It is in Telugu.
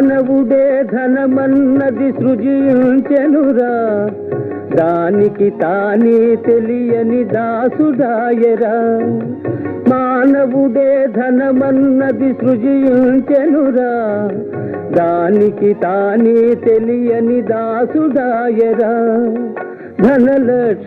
మానవుడే ధనమన్నది సృజించెనురా. దానికి తానే తెలియని దాసుడాయరా. మానవుడే ధనమన్నది సృజించెనురా. దానికి తానే తెలియని దాసుడాయరా. ధనలక్ష్మి